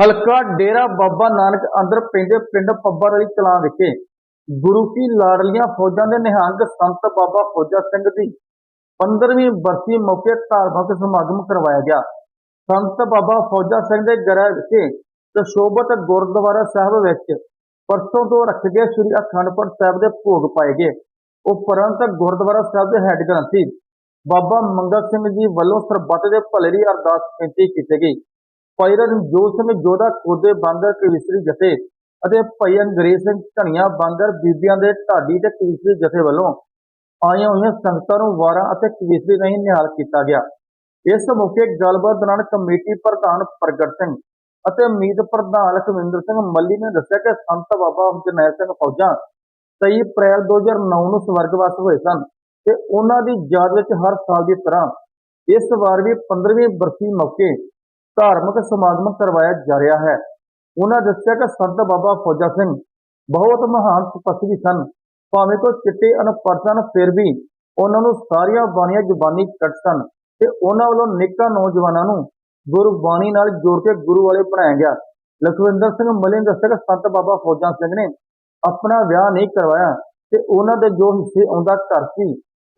ਹਲਕਾ ਡੇਰਾ ਬਾਬਾ ਨਾਨਕ ਅੰਦਰ ਪੈਂਦੇ ਪਿੰਡ ਪੱਬਰ ਵਾਲੀ ਕਲਾਂ ਵਿਖੇ ਗੁਰੂ ਕੀ ਲਾਡਲੀਆਂ ਫੌਜਾਂ ਦੇ ਨਿਹੰਗ ਸੰਤ ਬਾਬਾ ਫੌਜਾ ਸਿੰਘ ਦੀ 15ਵੀਂ ਬਰਸੀ ਮੌਕੇ ਧਾਰਮਿਕ ਸਮਾਗਮ ਕਰਵਾਇਆ ਗਿਆ। ਸੰਤ ਬਾਬਾ ਫੌਜਾ ਸਿੰਘ ਦੇ ਗ੍ਰਹਿ ਵਿਖੇ ਤਸ਼ੋਬਤ ਗੁਰਦੁਆਰਾ ਸਾਹਿਬ ਵਿੱਚ ਪਰਸੋਂ ਤੋਂ ਰੱਖੇ ਗਏ ਸ੍ਰੀ ਅਖੰਡ ਪਾਠ ਸਾਹਿਬ ਦੇ ਭੋਗ ਪਾਏ ਗਏ। ਉਪਰੰਤ ਗੁਰਦੁਆਰਾ ਸਾਹਿਬ ਦੇ ਹੈੱਡ ਗ੍ਰੰਥੀ ਬਾਬਾ ਮੰਗਲ ਸਿੰਘ ਜੀ ਵੱਲੋਂ ਸਰਬੱਤ ਦੇ ਭਲੇ ਦੀ ਅਰਦਾਸ ਬੇਨਤੀ ਕੀਤੀ ਗਈ। ਭਾਈ ਰਣਜੋਤ ਸਿੰਘ ਜੋਧਾ ਕੋਦੇ ਬਾਂਦਰ ਕਵਿਸਰੀ ਜਥੇ ਅਤੇ ਭਾਈ ਅੰਗਰੇਜ਼ ਸਿੰਘ ਧਨੀਆ ਬਾਂਦਰ ਬੀਬੀਆਂ ਦੇ ਢਾਡੀ ਤੇ ਕਵਿਸਰੀ ਜਥੇ ਵੱਲੋਂ ਆਈਆਂ ਹੋਈਆਂ ਸੰਗਤਾਂ ਨੂੰ ਵਾਰਾਂ ਅਤੇ ਕਵਿਸਰੀ ਨਹੀਂ ਨਿਹਾਲ ਕੀਤਾ ਗਿਆ। ਇਸ ਮੌਕੇ ਗੱਲਬਾਤ ਦੌਰਾਨ ਕਮੇਟੀ ਪ੍ਰਧਾਨ ਪ੍ਰਗਟ ਸਿੰਘ ਅਤੇ ਮੀਤ ਪ੍ਰਧਾਨ ਲਖਵਿੰਦਰ ਸਿੰਘ ਮੱਲੀ ਨੇ ਦੱਸਿਆ ਕਿ ਸੰਤ ਬਾਬਾ ਜਰਨੈਲ ਸਿੰਘ ਫੌਜਾਂ 23 ਅਪ੍ਰੈਲ 2009 ਨੂੰ ਸਵਰਗਵਾਸ ਹੋਏ ਸਨ ਤੇ ਉਹਨਾਂ ਦੀ ਯਾਦ ਵਿੱਚ ਹਰ ਸਾਲ ਦੀ ਤਰ੍ਹਾਂ ਇਸ ਵਾਰ ਵੀ 15ਵੀਂ ਬਰਸੀ ਮੌਕੇ ਧਾਰਮਿਕ ਸਮਾਗਮ ਕਰਵਾਇਆ ਜਾ ਰਿਹਾ ਹੈ। ਉਹਨਾਂ ਦੱਸਿਆ ਕਿ ਸੰਤ ਬਾਬਾ ਫੌਜਾ ਸਿੰਘ ਬਹੁਤ ਮਹਾਨ ਤਪਸਵੀ ਸਨ। ਭਾਵੇਂ ਕੋ ਚਿੱਟੇ ਅਨਪੜ੍ਹ ਸਨ, ਫਿਰ ਵੀ ਉਹਨਾਂ ਨੂੰ ਸਾਰੀਆਂ ਬਾਣੀਆਂ ਜ਼ੁਬਾਨੀ ਕੱਟ ਸਨ ਤੇ ਉਹਨਾਂ ਵੱਲੋਂ ਨਿੱਕਾ ਨੌਜਵਾਨਾਂ ਨੂੰ ਗੁਰਬਾਣੀ ਨਾਲ ਜੋੜ ਕੇ ਗੁਰੂ ਵਾਲੇ ਬਣਾਇਆ ਗਿਆ। ਲਖਵਿੰਦਰ ਸਿੰਘ ਮੱਲੇ ਨੇ ਦੱਸਿਆ ਕਿ ਸੰਤ ਬਾਬਾ ਫੌਜਾ ਸਿੰਘ ਨੇ ਆਪਣਾ ਵਿਆਹ ਨਹੀਂ ਕਰਵਾਇਆ ਤੇ ਉਹਨਾਂ ਦੇ ਜੋ ਹਿੱਸੇ ਆਉਂਦਾ ਘਰ ਸੀ,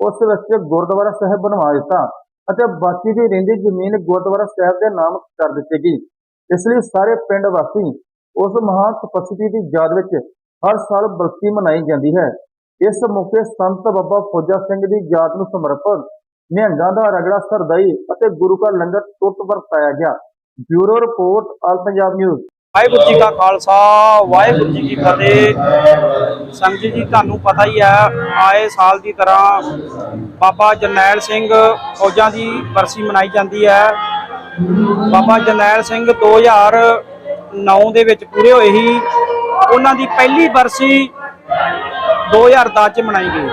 ਉਸ ਵਿੱਚ ਗੁਰਦੁਆਰਾ ਸਾਹਿਬ ਬਣਵਾ ਦਿੱਤਾ। ਅਤੇ ਬਾਕੀ ਦੀ ਰਹਿੰਦੀ ਜ਼ਮੀਨ ਗੁਰਦੁਆਰਾ ਸਾਹਿਬ ਦੇ ਨਾਮ ਕਰ ਦਿੱਤੀ ਗਈ। ਇਸ ਲਈ ਸਾਰੇ ਪਿੰਡ ਵਾਸੀ ਉਸ ਮਹਾਨ ਤਪਸਵੀ ਦੀ ਯਾਦ ਵਿੱਚ ਹਰ ਸਾਲ ਬਰਸੀ ਮਨਾਈ ਜਾਂਦੀ ਹੈ। ਇਸ ਮੌਕੇ ਸੰਤ ਬਾਬਾ ਫੌਜਾ ਸਿੰਘ ਦੀ ਯਾਦ ਨੂੰ ਸਮਰਪਿਤ ਨਿਹੰਗਾਂ ਦਾ ਰਗੜਾ ਸਰਦਾਈ ਅਤੇ ਗੁਰੂ ਕਾ ਲੰਗਰ ਟੁੱਟ ਵਰਤਾਇਆ ਗਿਆ। Bureau report, all Punjab news. Waheguru ji ਕਾ ਖਾਲਸਾ, ਵਾਹਿਗੁਰੂ ਜੀ ਕੀ ਫਤਿਹ। ਸੰਗਤ ਜੀ ਤੁਹਾਨੂੰ ਪਤਾ ਹੀ ਹੈ, ਆਏ ਸਾਲ ਦੀ ਤਰ੍ਹਾਂ ਬਾਬਾ ਜਰਨੈਲ ਸਿੰਘ ਫੌਜਾਂ ਦੀ ਬਰਸੀ ਮਨਾਈ ਜਾਂਦੀ ਹੈ। ਬਾਬਾ ਜਰਨੈਲ ਸਿੰਘ 2009 ਦੇ ਵਿੱਚ ਪੂਰੇ ਹੋਏ ਸੀ। ਉਹਨਾਂ ਦੀ ਪਹਿਲੀ ਬਰਸੀ 2010 ਚ ਮਨਾਈ ਗਈ।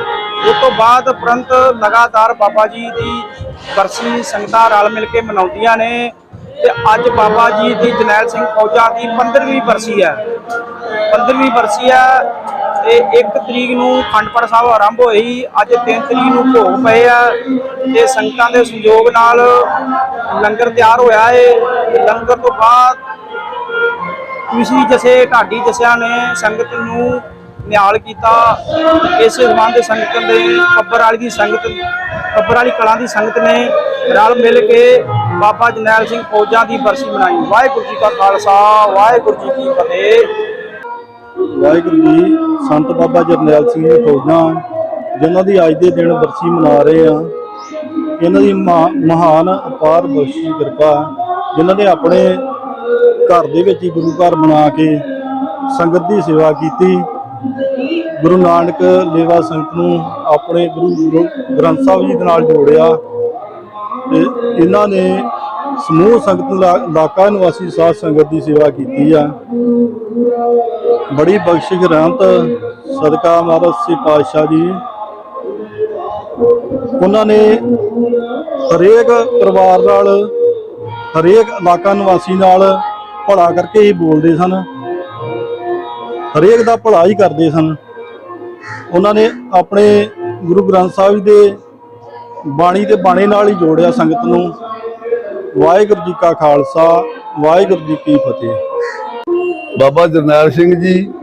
ਉਸ ਤੋਂ ਬਾਅਦ ਉਪਰੰਤ ਲਗਾਤਾਰ ਬਾਬਾ ਜੀ ਦੀ ਬਰਸੀ ਸੰਗਤਾਂ ਰਲ ਮਿਲ ਕੇ ਮਨਾਉਂਦੀਆਂ ਨੇ। ਤੇ ਅੱਜ ਬਾਬਾ ਜੀ ਦੀ ਜਨੈਲ ਸਿੰਘ ਫੌਜਾ ਦੀ 15ਵੀਂ ਬਰਸੀ ਹੈ। 15ਵੀਂ ਬਰਸੀ ਹੈ ਤੇ 1 ਤਰੀਕ ਨੂੰ ਖੰਡਪੜ ਸਾਹਿਬ ਆਰੰਭ ਹੋਈ, ਅੱਜ 3 ਤਰੀਕ ਨੂੰ ਭੋਗ ਪਏ ਆ ਤੇ ਸੰਗਤਾਂ ਦੇ ਸੰਯੋਗ ਨਾਲ ਲੰਗਰ ਤਿਆਰ ਹੋਇਆ ਹੈ ਲੰਗਰ ਤੋਂ ਬਾਅਦ ਕਿਸੇ ਜਸੇ ਢਾਡੀ ਜਸਿਆਂ ਨੇ ਸੰਗਤ ਨੂੰ ਨਿਹਾਲ ਕੀਤਾ। ਇਸ ਸੰਬੰਧ ਸੰਗਤ ਦੇ ਕੱਬਰ ਵਾਲੀ ਦੀ ਸੰਗਤ ਕੱਬਰ ਵਾਲੀ ਕਲਾਂ ਦੀ ਸੰਗਤ ਨੇ ਰਲ ਮਿਲ ਕੇ ਬਾਬਾ ਜਰਨੈਲ ਸਿੰਘ ਫੌਜਾਂ ਦੀ ਬਰਸੀ ਮਨਾਈ। ਵਾਹਿਗੁਰੂ ਜੀ ਕਾ ਖਾਲਸਾ, ਵਾਹਿਗੁਰੂ ਜੀ ਕੀ ਫਤਿਹ। ਵਾਹਿਗੁਰੂ ਜੀ, ਸੰਤ ਬਾਬਾ ਜਰਨੈਲ ਸਿੰਘ ਜੀ ਫੌਜਾਂ, ਜਿਨ੍ਹਾਂ ਦੀ ਅੱਜ ਦੇ ਦਿਨ ਬਰਸੀ ਮਨਾ ਰਹੇ ਆ, ਇਹਨਾਂ ਦੀ ਮਹਾ- ਮਹਾਨ ਅਪਾਰ ਬਖਸ਼ੀ ਕਿਰਪਾ ਜਿਨ੍ਹਾਂ ਨੇ ਆਪਣੇ ਘਰ ਦੇ ਵਿੱਚ ਹੀ ਗੁਰੂ ਘਰ ਬਣਾ ਕੇ ਸੰਗਤ ਦੀ ਸੇਵਾ ਕੀਤੀ। ਗੁਰੂ ਨਾਨਕ ਲੇਵਾ ਸੰਗਤ ਨੂੰ ਆਪਣੇ ਗੁਰੂ ਗ੍ਰੰ- ਗ੍ਰੰਥ ਸਾਹਿਬ ਜੀ ਦੇ ਨਾਲ ਜੋੜਿਆ। ਤੇ ਇਹਨਾਂ ਨੇ ਸਮੂਹ ਸੰਗਤ ਇਲਾਕਾ ਨਿਵਾਸੀ ਸਾਧ ਸੰਗਤ ਦੀ ਸੇਵਾ ਕੀਤੀ ਆ। ਬੜੀ ਬਖਸ਼ਿਸ਼, ਰਹਿਮਤ, ਸਦਕਾ ਮਹਾਰਾਜ ਸ੍ਰੀ ਪਾਤਸ਼ਾਹ ਜੀ। ਉਹਨਾਂ ਨੇ ਹਰੇਕ ਪਰਿਵਾਰ ਨਾਲ, ਹਰੇਕ ਇਲਾਕਾ ਨਿਵਾਸੀ ਨਾਲ ਭਲਾ ਕਰਕੇ ਹੀ ਬੋਲਦੇ ਸਨ। ਹਰੇਕ ਦਾ ਭਲਾ ਹੀ ਕਰਦੇ ਸਨ। ਉਹਨਾਂ ਨੇ ਆਪਣੇ ਗੁਰੂ ਗ੍ਰੰਥ ਸਾਹਿਬ ਜੀ ਦੇ ਬਾਣੀ ਤੇ ਬਾਣੇ ਨਾਲ ਹੀ ਜੋੜਿਆ ਸੰਗਤ ਨੂੰ। ਵਾਹਿਗੁਰੂ ਜੀ ਕਾ ਖਾਲਸਾ, ਵਾਹਿਗੁਰੂ ਜੀ ਕੀ ਫਤਿਹ। ਬਾਬਾ ਜਰਨੈਲ ਸਿੰਘ ਜੀ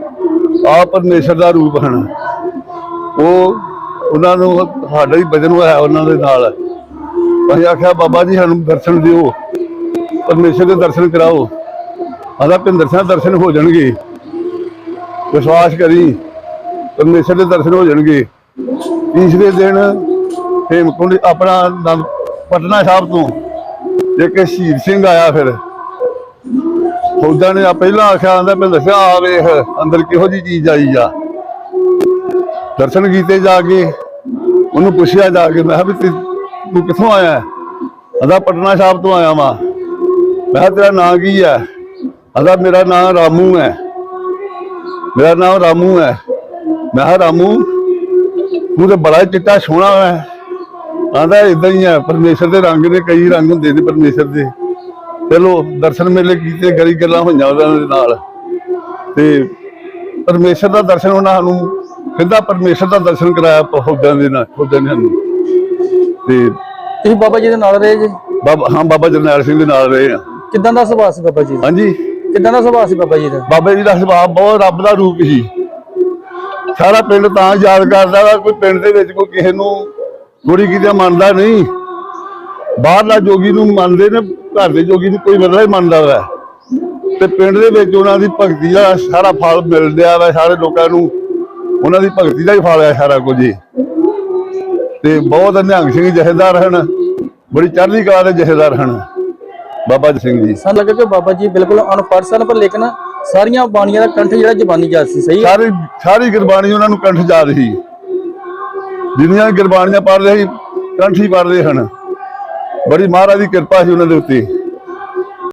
ਆ ਪਰਮੇਸ਼ਰ ਦਾ ਰੂਪ ਹਨ। ਉਹ ਉਹਨਾਂ ਨੂੰ, ਸਾਡਾ ਹੀ ਵਜਨ ਹੋਇਆ ਉਹਨਾਂ ਦੇ ਨਾਲ। ਅਸੀਂ ਆਖਿਆ, ਬਾਬਾ ਜੀ, ਸਾਨੂੰ ਦਰਸ਼ਨ ਦਿਓ। ਪਰਮੇਸ਼ਰ ਦੇ ਦਰਸ਼ਨ ਕਰਾਓ। ਆਦਾ ਭਿੰਦਰ ਸਿੰਘ ਦਰਸ਼ਨ ਹੋ ਜਾਣਗੇ। ਵਿਸ਼ਵਾਸ ਕਰੀ, ਪਰਮੇਸ਼ਰ ਦੇ ਦਰਸ਼ਨ ਹੋ ਜਾਣਗੇ। ਤੀਸਰੇ ਦਿਨ ਹੇਮਕੁੰਡ, ਆਪਣਾ ਆਨੰਦ ਪਟਨਾ ਸਾਹਿਬ ਤੋਂ ਇੱਕ ਸ਼ਹੀਦ ਸਿੰਘ ਆਇਆ ਫਿਰ। ਫੌਜਾਂ ਨੇ ਪਹਿਲਾਂ ਆਖਿਆ ਆਂਦਾ ਮੈਂ ਦੱਸਿਆ, ਆ ਵੇਖ, ਅੰਦਰ ਕਿਹੋ ਜੀ ਚੀਜ਼ ਆਈ ਆ। ਦਰਸ਼ਨ ਕੀਤੇ ਜਾ ਕੇ, ਉਹਨੂੰ ਪੁੱਛਿਆ ਜਾ ਕੇ, ਮੈਂ ਕਿਹਾ ਵੀ ਤੂੰ- ਕਿੱਥੋਂ ਆਇਆ? ਅਦਾ ਪਟਨਾ ਸਾਹਿਬ ਤੋਂ ਆਇਆ ਵਾਂ। ਮੈਂ ਕਿਹਾ, ਤੇਰਾ ਨਾਂ ਕੀ ਹੈ ਅਦਾ ਮੇਰਾ ਨਾਂ ਰਾਮੂ ਹੈ। ਮੇਰਾ ਨਾਮ ਰਾਮੂ ਹੈ। ਮੈਂ ਕਿਹਾ, ਰਾਮੂ, ਤੂੰ ਤੇ ਬੜਾ ਚਿੱਟਾ ਸੋਹਣਾ ਹੈ। ਆਂਦਾ ਇਦਾਂ ਹੀ ਹੈ ਪਰਮੇਸ਼ਰ ਦੇ ਰੰਗ ਦੇ ਕਈ ਰੰਗ ਹੁੰਦੇ ਨੇ ਪਰਮੇਸ਼ਰ ਦੇ। ਚਲੋ ਦਰਸ਼ਨ ਮੇਲੇ ਕੀਤੇ ਗਰੀ ਗੱਲਾਂ ਹੋਈਆਂ ਉਹਨਾਂ ਦੇ ਨਾਲ। ਤੇ ਪਰਮੇਸ਼ਰ ਦਾ ਦਰਸ਼ਨ ਉਹਨਾਂ ਨੂੰ ਸਿੱਧਾ ਪਰਮੇਸ਼ਰ ਦਾ ਦਰਸ਼ਨ ਕਰਾਇਆ ਫੌਜਾਂ ਦੇ ਨਾਲ ਫੌਜਾਂ ਨੇ ਸਾਨੂੰ। ਤੇ ਤੁਸੀਂ ਬਾਬਾ ਜੀ ਦੇ ਨਾਲ ਰਹੇ ਜੀ? ਬਾਬਾ ਹਾਂ ਬਾਬਾ ਜਰਨੈਲ ਸਿੰਘ ਦੇ ਨਾਲ ਰਹੇ ਆ। ਕਿਦਾਂ ਦਾ ਸੁਭਾਅ ਸੀ ਬਾਬਾ ਜੀ ਹਾਂਜੀ। ਕਿੱਦਾਂ ਦਾ ਸੁਭਾਅ ਸੀ ਬਾਬਾ ਜੀ ਦਾ? ਬਾਬੇ ਜੀ ਦਾ ਸੁਭਾਅ ਬਹੁਤ ਰੱਬ ਦਾ ਰੂਪ ਸੀ। ਸਾਰਾ ਪਿੰਡ ਤਾਂ ਯਾਦ ਕਰਦਾ ਵਾ ਕੋਈ ਪਿੰਡ ਦੇ ਵਿੱਚ ਕੋਈ ਕਿਸੇ ਨੂੰ ਗੁਰੀ ਕਿਤੇ ਮੰਨਦਾ ਨਹੀਂ। ਬਾਹਰਲਾ ਜੋਗੀ ਨੂੰ ਮੰਨਦੇ ਨੇ ਘਰ ਦੇ ਜੋਗੀ ਨੂੰ ਕੋਈ ਬਦਲਾ ਹੀ ਮੰਨਦਾ ਵਾ। ਤੇ ਪਿੰਡ ਦੇ ਵਿੱਚ ਉਹਨਾਂ ਦੀ ਭਗਤੀ ਦਾ ਸਾਰਾ ਫਲ ਮਿਲ ਰਿਹਾ ਵਾ ਸਾਰੇ ਲੋਕਾਂ ਨੂੰ। ਉਹਨਾਂ ਦੀ ਭਗਤੀ ਦਾ ਹੀ ਫਲ ਹੈ ਸਾਰਾ ਕੁਝ ਹੀ। ਤੇ ਬਹੁਤ ਨਿਹੰਗ ਸਿੰਘ ਜਥੇਦਾਰ ਹਨ। ਬੜੀ ਚੜ੍ਹਦੀ ਕਲਾ ਦੇ ਜਥੇਦਾਰ ਹਨ। ਬਾਬਾ ਜੀ ਸਿੰਘ ਜੀ। ਸਾਨੂੰ ਲੱਗਾ ਕਿ ਬਾਬਾ ਜੀ ਬਿਲਕੁਲ ਅਨਪੜ੍ਹ ਸਨ ਪਰ ਲੇਕਿਨ ਸਾਰੀਆਂ ਬਾਣੀਆਂ ਦਾ ਕੰਠ ਜਿਹੜਾ ਜ਼ਬਾਨੀ ਜਾਤ ਸੀ ਸਹੀ ਸਾਰੀ ਸਾਰੀ ਗੁਰਬਾਣੀ ਉਹਨਾਂ ਨੂੰ ਕੰਠ ਜਾ ਰਹੀ। ਜਿੰਨੀਆਂ ਗੁਰਬਾਣੀਆਂ ਪੜ੍ਹਦੇ ਸੀ ਕੰਠੀ ਹੀ ਪੜ੍ਹਦੇ ਹਨ। ਬੜੀ ਮਹਾਰਾਜ ਦੀ ਕਿਰਪਾ ਸੀ ਉਹਨਾਂ ਦੇ ਉੱਤੇ।